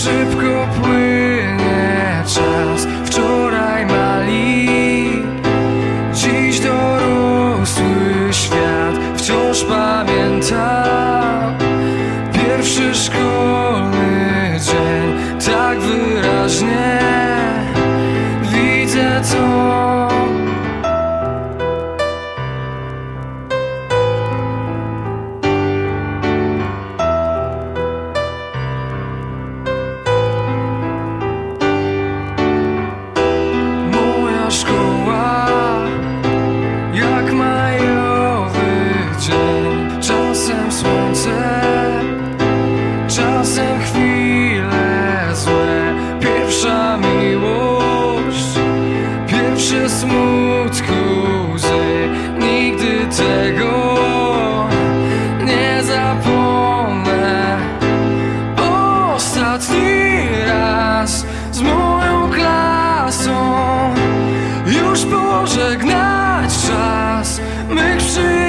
szybko płynie czas. Wczoraj mali, dziś dorosły świat. Wciąż pamięta smutku łzy Nigdy tego nie zapomnę. Ostatni raz z moją klasą Już pożegnać czas mych przyjaciół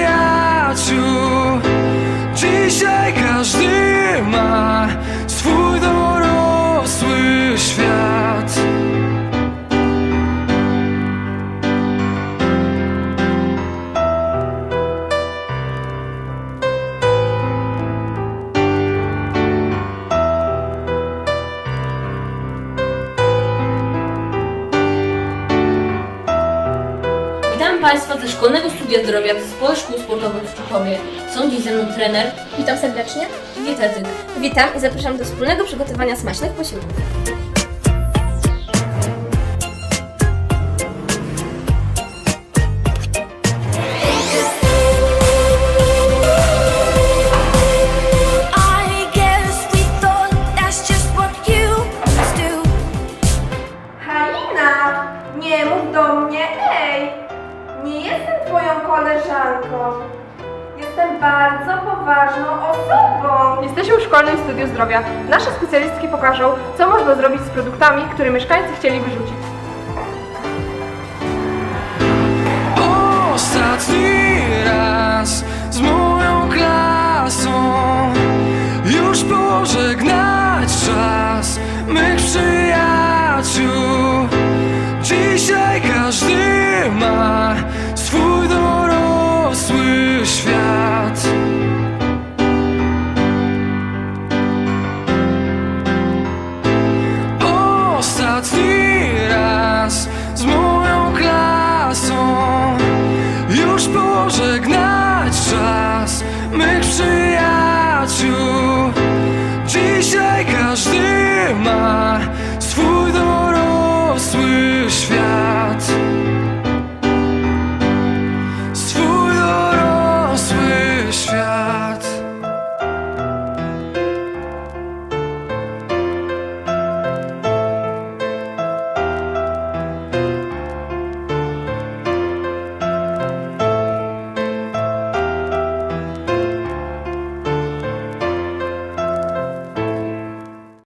Państwa ze Szkolnego Studia Zdrowia w Zespole Szkół Sportowych w Czuchowie. Są dziś ze mną trener Witam serdecznie. i dietetyk. Witam i zapraszam do wspólnego przygotowania smacznych posiłków. Halina, nie mów do mnie ej! Nie jestem twoją koleżanką. Jestem bardzo poważną osobą. Jesteśmy w Szkolnym Studiu Zdrowia. Nasze specjalistki pokażą, co można zrobić z produktami, które mieszkańcy chcieli wyrzucić. Ostatni raz Ostatni